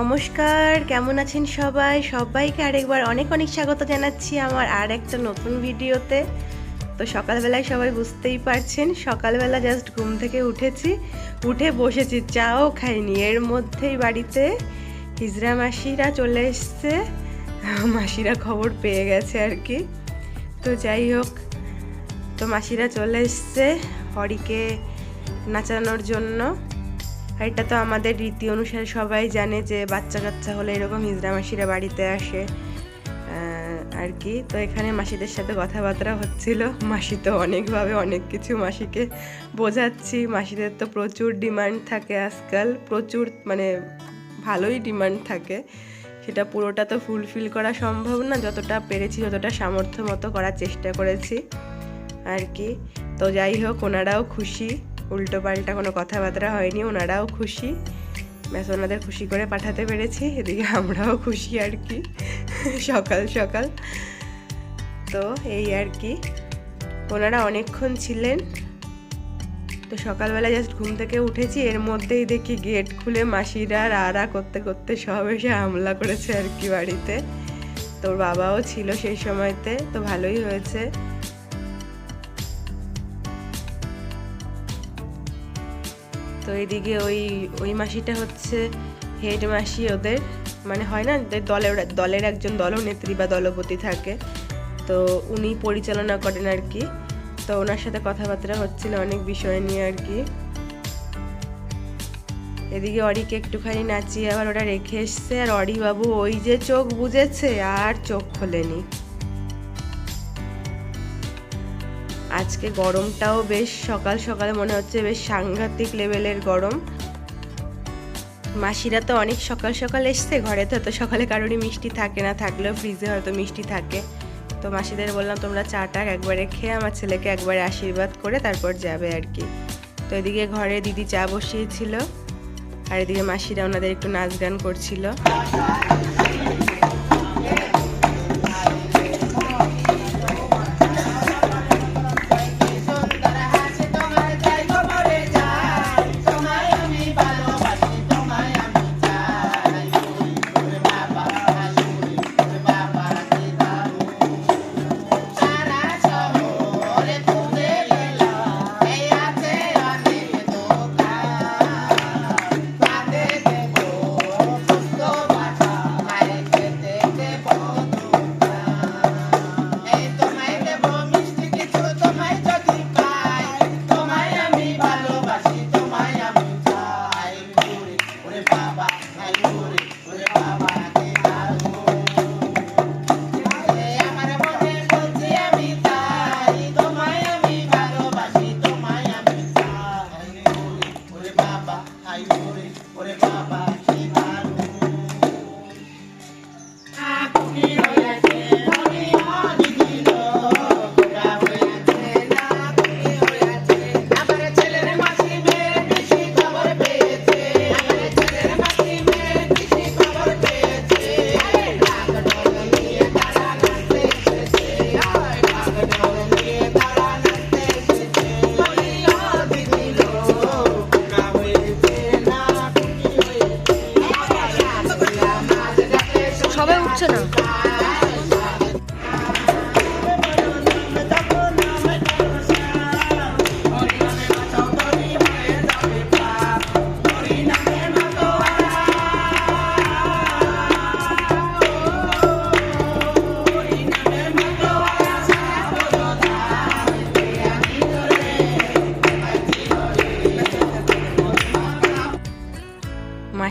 নমস্কার, কেমন আছেন সবাই? সবাইকে আরেকবার অনেক অনেক স্বাগত জানাচ্ছি আমার আর একটা নতুন ভিডিওতে। তো সকালবেলায় সবাই বুঝতেই পারছেন, সকালবেলা জাস্ট ঘুম থেকে উঠেছি, উঠে বসেছি, চাও খাইনি। এর মধ্যেই বাড়িতে হিজরা মাসিরা চলে এসছে। মাসিরা খবর পেয়ে গেছে আর কি। তো যাই হোক, তো মাসিরা চলে এসছে হরিকে নাচানোর জন্য। আর এটা তো আমাদের রীতি অনুসারে সবাই জানে যে বাচ্চা কাচ্চা হলে এরকম হিজড়া মাসিরা বাড়িতে আসে আর কি। তো এখানে মাসিদের সাথে কথাবার্তা হচ্ছিল। মাসি তো অনেকভাবে অনেক কিছু মাসিকে বোঝাচ্ছি। মাসিদের তো প্রচুর ডিমান্ড থাকে আজকাল। প্রচুর মানে ভালোই ডিমান্ড থাকে। সেটা পুরোটা তো ফুলফিল করা সম্ভব না। যতটা পেরেছি, যতটা সামর্থ্য মতো করার চেষ্টা করেছি, আর কি। তো যাই হোক, ওনারাও খুশি। উল্টো পাল্টা কোনো কথাবার্তা হয়নি, ওনারাও খুশি। ব্যাস, ওনাদের খুশি করে পাঠাতে পেরেছি, এদিকে আমরাও খুশি আর কি, সকাল সকাল। তো এই আর কি, ওনারা অনেকক্ষণ ছিলেন। তো সকালবেলা জাস্ট ঘুম থেকে উঠেছি, এর মধ্যেই দেখি গেট খুলে মাসিরা রাড়া করতে করতে সব এসে হামলা করেছে আর কি বাড়িতে। তোর বাবাও ছিল সেই সময়তে, তো ভালোই হয়েছে। তো এদিকে ওই ওই মাসিটা হচ্ছে হেড মাসি ওদের। মানে হয় না দলের দলের একজন দলনেত্রী বা দলপতি থাকে। তো উনি পরিচালনা করেন আর কি। তো ওনার সাথে কথাবার্তা হচ্ছিল অনেক বিষয় নিয়ে আর কি। এদিকে অরিকে একটুখানি নাচিয়ে আবার ওরা রেখে এসছে। আর অরি বাবু ওই যে চোখ বুঝেছে আর চোখ খোলেনি। আজকে গরমটাও বেশ সকাল সকালে মনে হচ্ছে বেশ সাংঘাতিক লেভেলের গরম। মাসিরা তো অনেক সকাল সকাল এসছে ঘরে, তো এত সকালে কারোরই মিষ্টি থাকে না, থাকলেও ফ্রিজে হয়তো মিষ্টি থাকে। তো মাসিদের বললাম, তোমরা চা চাটা একবারে খেয়ে আমার ছেলেকে একবারে আশীর্বাদ করে তারপর যাবে আর কি। তো এদিকে ঘরে দিদি চা বসিয়েছিল, আর এদিকে মাসিরা ওনাদের একটু নাচ গান করছিল। সবাই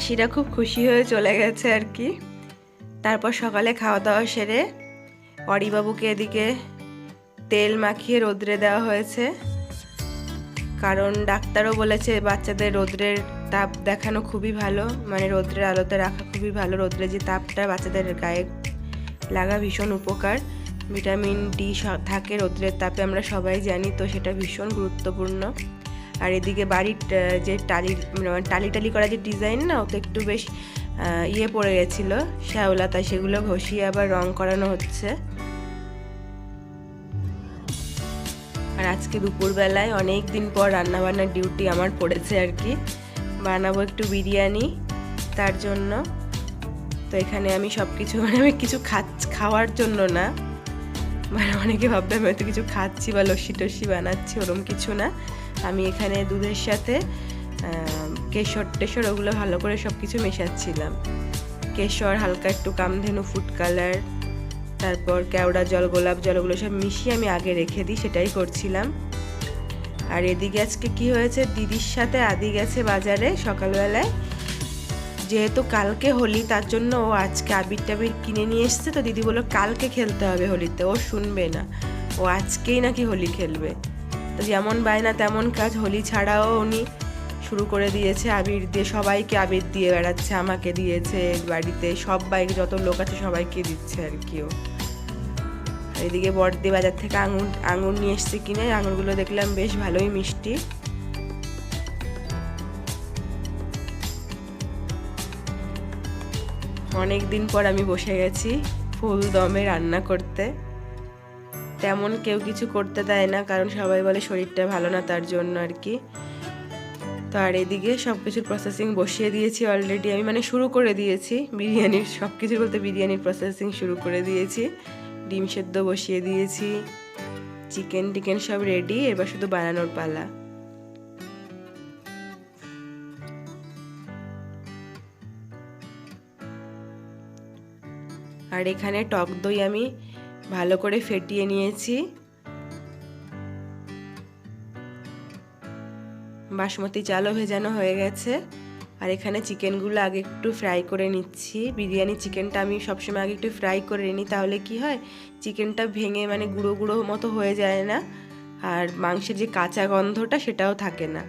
মাসিরা খুব খুশি হয়ে চলে গেছে আর কি। তারপর সকালে খাওয়া দাওয়া সেরে অরিবাবুকে এদিকে তেল মাখিয়ে রোদ্রে দেওয়া হয়েছে। কারণ ডাক্তারও বলেছে বাচ্চাদের রোদ্রের তাপ দেখানো খুবই ভালো মানে রোদ্রের আলোতে রাখা খুবই ভালো। রোদ্রে যে তাপটা বাচ্চাদের গায়ে লাগা ভীষণ উপকার। ভিটামিন ডি থাকে রোদ্রের তাপে, আমরা সবাই জানি, তো সেটা ভীষণ গুরুত্বপূর্ণ। আর এদিকে বাড়ির যে টালি মানে টালি টালি করা যে ডিজাইন না, ওতে একটু বেশ ইয়ে পড়ে গেছিল, শ্যাওলা, তাই সেগুলো ঘষিয়ে আবার রং করানো হচ্ছে। আর আজকে দুপুরবেলায় অনেক দিন পর রান্নাবান্নার ডিউটি আমার পড়েছে আর কি। বানাবো একটু বিরিয়ানি, তার জন্য। তো এখানে আমি সব কিছু মানে আমি কিছু খাচ্ছ খাওয়ার জন্য না। মানে অনেকে ভাববে আমি হয়তো কিছু খাচ্ছি বা লস্যি টস্যি বানাচ্ছি, ওরম কিছু না। আমি এখানে দুধের সাথে কেশর টেশর ওগুলো ভালো করে সব কিছু মেশাচ্ছিলাম। কেশর, হালকা একটু কামধেনু ফুড কালার তারপর কেওড়া জল, গোলাপ জল, ওগুলো সব মিশিয়ে আমি আগে রেখে দিই, সেটাই করছিলাম। আর এদিকে আজকে কি হয়েছে, দিদির সাথে আদি গেছে বাজারে সকালবেলায়। যেহেতু কালকে হোলি, তার জন্য ও আজকে আবির টাবির কিনে নিয়ে এসছে, তো দিদি বলল কালকে খেলতে হবে হোলিতে, ও শুনবে না। ও আজকেই নাকি হোলি খেলবে। তো যেমন বায়না তেমন কাজ, হোলি ছাড়াও উনি শুরু করে দিয়েছে আবির দিয়ে, সবাইকে আবির দিয়ে বেড়াচ্ছে, আমাকে দিয়েছে বাড়িতে সব বাইক যত লোক আছে সবাইকে দিচ্ছে আর কিও এদিকে বড়দি বাজার থেকে আঙুর আঙুর নিয়ে এসছে কিনে, আঙুরগুলো দেখলাম বেশ ভালোই মিষ্টি। অনেক দিন পর আমি বসে গেছি ফুল দমে রান্না করতে। তেমন কেউ কিছু করতে দেয় না, কারণ সবাই বলে শরীরটা ভালো না তার জন্য আর কি। তো আর এদিকে সব কিছুর প্রসেসিং বসিয়ে দিয়েছি অলরেডি আমি মানে শুরু করে দিয়েছি বিরিয়ানির সব কিছু বলতে বিরিয়ানির প্রসেসিং শুরু করে দিয়েছি। ডিম সেদ্ধ বসিয়ে দিয়েছি। চিকেন টিকেন সব রেডি এবার শুধু বানানোর পালা। আর এখানে টক দই আমি ভালো করে ফেটিয়ে নিয়েছি। বাসমতি চালও ভেজানো হয়ে গেছে। আর এখানে চিকেনগুলো আগে একটু ফ্রাই করে নিচ্ছি। বিরিয়ানি চিকেনটা আমি সবসময় আগে একটু ফ্রাই করে নিই, তাহলে কি হয়? চিকেনটা ভেঙে মানে গুঁড়ো গুঁড়ো মতো হয়ে যায় না। আর মাংসের যে কাঁচা গন্ধটা সেটাও থাকে না।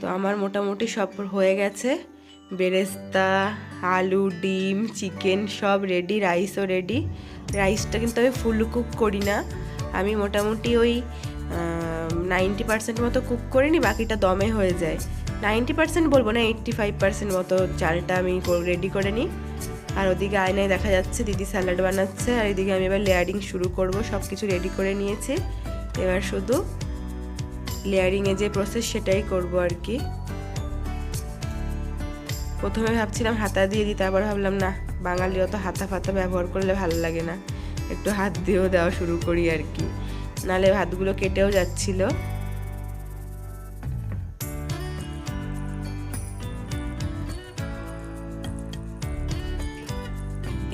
তো আমার মোটামুটি সব হয়ে গেছে। বেরেস্তা, আলু, ডিম, চিকেন সব রেডি রাইসও রেডি রাইসটা কিন্তু আমি ফুল কুক করি না। আমি মোটামুটি ওই নাইনটি পার্সেন্ট মতো কুক করে নিই, বাকিটা দমে হয়ে যায়। নাইনটি পার্সেন্ট বলব না, এইট্টি ফাইভ পার্সেন্ট মতো চালটা আমি রেডি করে নিই। আর ওদিকে আয়নায় দেখা যাচ্ছে, দিদি স্যালাড বানাচ্ছে, আর এদিকে আমি এবার লেয়ারিং শুরু করব সব কিছু রেডি করে নিয়েছি। এবার শুধু লেয়ারিংয়ে যে প্রসেস সেটাই করব আর কি। প্রথমে ভাবছিলাম হাতা দিয়ে দিই, তারপর ভাবলাম না বাঙালি অত হাতা ফাতা ব্যবহার করলে ভালো লাগে না। একটু হাত দিয়েও দেওয়া শুরু করি আর কি। নালে ভাতগুলো কেটেও যাচ্ছিল।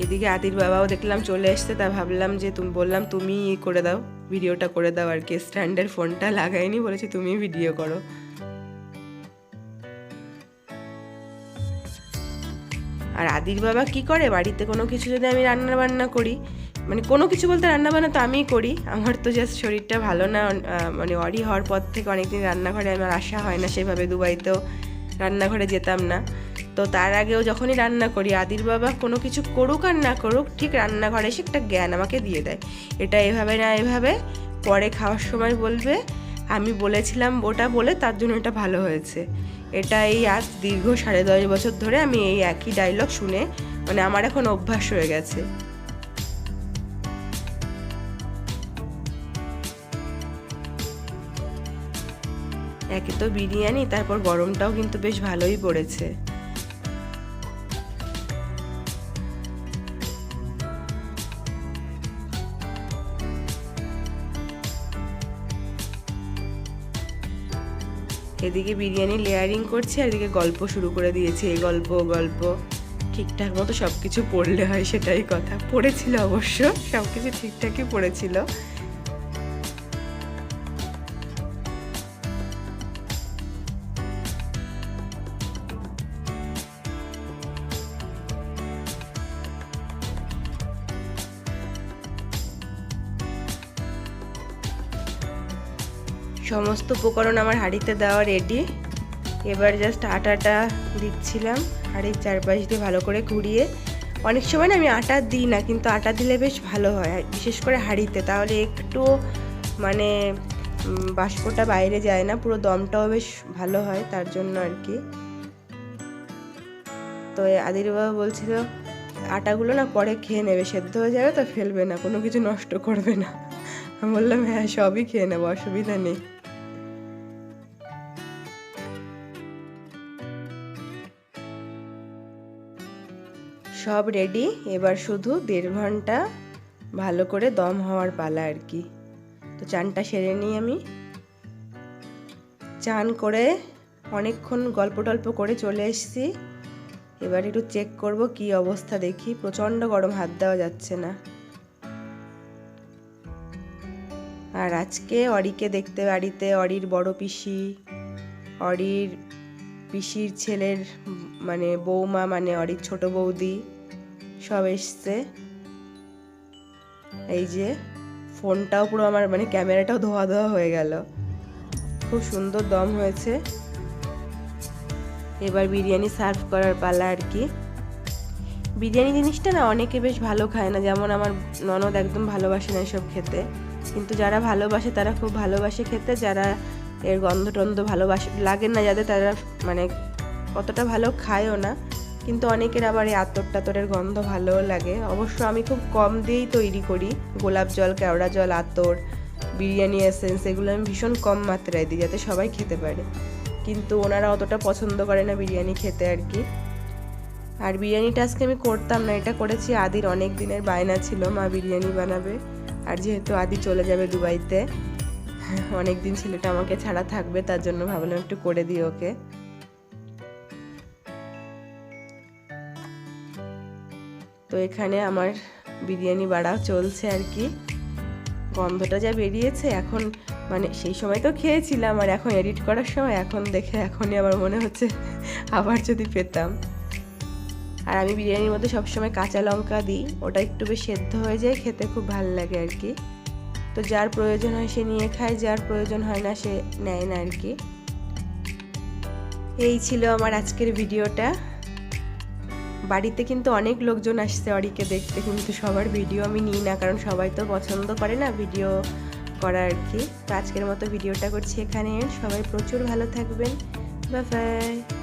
এদিকে আদির বাবাও দেখলাম চলে এসছে, তা ভাবলাম যে তুমি বললাম তুমি করে দাও, ভিডিওটা করে দাও আর কি। স্ট্যান্ডের ফোনটা লাগাইনি, বলেছি তুমি ভিডিও করো। আদির বাবা কি করে? বাড়িতে কোনো কিছু যদি আমি রান্না বান্না করি মানে কোনো কিছু বলতে রান্না বান্না তো আমিই করি। আমার তো জাস্ট শরীরটা ভালো না মানে অরি হওয়ার পর থেকে অনেকদিন রান্নাঘরে আমার আসা হয় না, সেভাবে দুবাইতেও রান্নাঘরে যেতাম না। তো তার আগেও যখনই রান্না করি, আদির বাবা কোনো কিছু করুক আর না করুক, ঠিক রান্নাঘরে এসে একটা জ্ঞান আমাকে দিয়ে দেয়। এটা এভাবে না এভাবে পরে খাওয়ার সময় বলবে, আমি বলেছিলাম ওটা বলে তার জন্য এটা ভালো হয়েছে। এটা এই আজ দীর্ঘ সাড়ে দশ বছর ধরে আমি এই একই ডায়লগ শুনে মানে আমার এখন অভ্যাস হয়ে গেছে। একে তো বিরিয়ানি, তারপর গরমটাও কিন্তু বেশ ভালোই পড়েছে। এদিকে বিরিয়ানি লেয়ারিং করছি, আর এদিকে গল্প শুরু করে দিয়েছি। এই গল্প গল্প, ঠিকঠাক মতো সব কিছু পড়লে হয় সেটাই কথা। পড়েছিল অবশ্য সব কিছু ঠিকঠাকই পড়েছিল। সমস্ত উপকরণ আমার হাঁড়িতে দেওয়া রেডি এবার জাস্ট আটাটা দিচ্ছিলাম, হাঁড়ির চারপাশ দিয়ে ভালো করে ঘুরিয়ে। অনেক সময় না আমি আটা দিই না, কিন্তু আটা দিলে বেশ ভালো হয়, বিশেষ করে হাঁড়িতে। তাহলে একটু মানে বাষ্পটা বাইরে যায় না, পুরো দমটাও বেশ ভালো হয়, তার জন্য আর কি। তো আদির বাবা বলছিল, আটাগুলো না পরে খেয়ে নেবে, সেদ্ধ হয়ে যাবে তো ফেলবে না, কোনো কিছু নষ্ট করবে না। বললাম হ্যাঁ সবই খেয়ে নেব, অসুবিধা নেই। সব রেডি এবার শুধু দেড় ঘণ্টা ভালো করে দম হওয়ার পালা আর কি। তো চানটা সেরে নিই আমি। চান করে অনেকক্ষণ গল্প টল্প করে চলে এসেছি। এবার একটু চেক করব কি অবস্থা দেখি। প্রচণ্ড গরম, হাত দেওয়া যাচ্ছে না। আর আজকে অরিকে দেখতে বাড়িতে, অরির বড় পিসি, অরির পিসির ছেলের মানে বৌমা মানে অরির ছোট বৌদি সব এসছে। এই যে ফোনটাও পুরো আমার মানে ক্যামেরাটাও ধোয়া ধোয়া হয়ে গেল। খুব সুন্দর দম হয়েছে। এবার বিরিয়ানি সার্ভ করার পালা আর কি। বিরিয়ানি জিনিসটা না অনেকে বেশ ভালো খায় না, যেমন আমার ননদ একদম ভালোবাসে না এসব খেতে। কিন্তু যারা ভালোবাসে তারা খুব ভালোবাসে খেতে, যারা এর গন্ধ টন্ধ ভালোবাসে লাগে না যাদের তারা মানে অতটা ভালো খায়ও না, কিন্তু অনেকের আবার এই আতর টাতরের গন্ধ ভালোও লাগে। অবশ্য আমি খুব কম দিয়েই তৈরি করি। গোলাপ জল, কেওড়া জল, আতর, বিরিয়ানি এসেন্স এগুলো আমি ভীষণ কম মাত্রায় দিই যাতে সবাই খেতে পারে। কিন্তু ওনারা অতটা পছন্দ করে না বিরিয়ানি খেতে আর কি। আর বিরিয়ানিটা আজকে আমি করতাম না, এটা করেছি আদির অনেক দিনের বায়না ছিল, মা বিরিয়ানি বানাবে। আর যেহেতু আদি চলে যাবে দুবাইতে, অনেক দিন ছেলেটা আমাকে ছাড়া থাকবে, তার জন্য ভাবলাম একটু করে দিই ওকে। তো এখানে আমার বিরিয়ানি বাড়া চলছে আর কি। গন্ধটা যা বেরিয়েছে, এখন মানে সেই সময় তো খেয়েছিলাম আর এখন এডিট করার সময়, এখন দেখে এখনই আবার মনে হচ্ছে আবার যদি পেতাম। আর আমি বিরিয়ানির মধ্যে সবসময় কাঁচা লঙ্কা দিই, ওটা একটু বেশ সেদ্ধ হয়ে যায়, খেতে খুব ভালো লাগে আর কি। তো যার প্রয়োজন হয় সে নিয়ে খায়, যার প্রয়োজন হয় না সে নেয় না আর কি। এই ছিল আমার আজকের ভিডিওটা। বাড়িতে কিন্তু অনেক লোকজন আসছে অরিকে দেখতে, কিন্তু সবার ভিডিও আমি নিই না, কারণ সবাই তো পছন্দ করে না ভিডিও করা আর কি। তো আজকের মতো ভিডিওটা করছি এখানে। সবাই প্রচুর ভালো থাকবেন। বাই।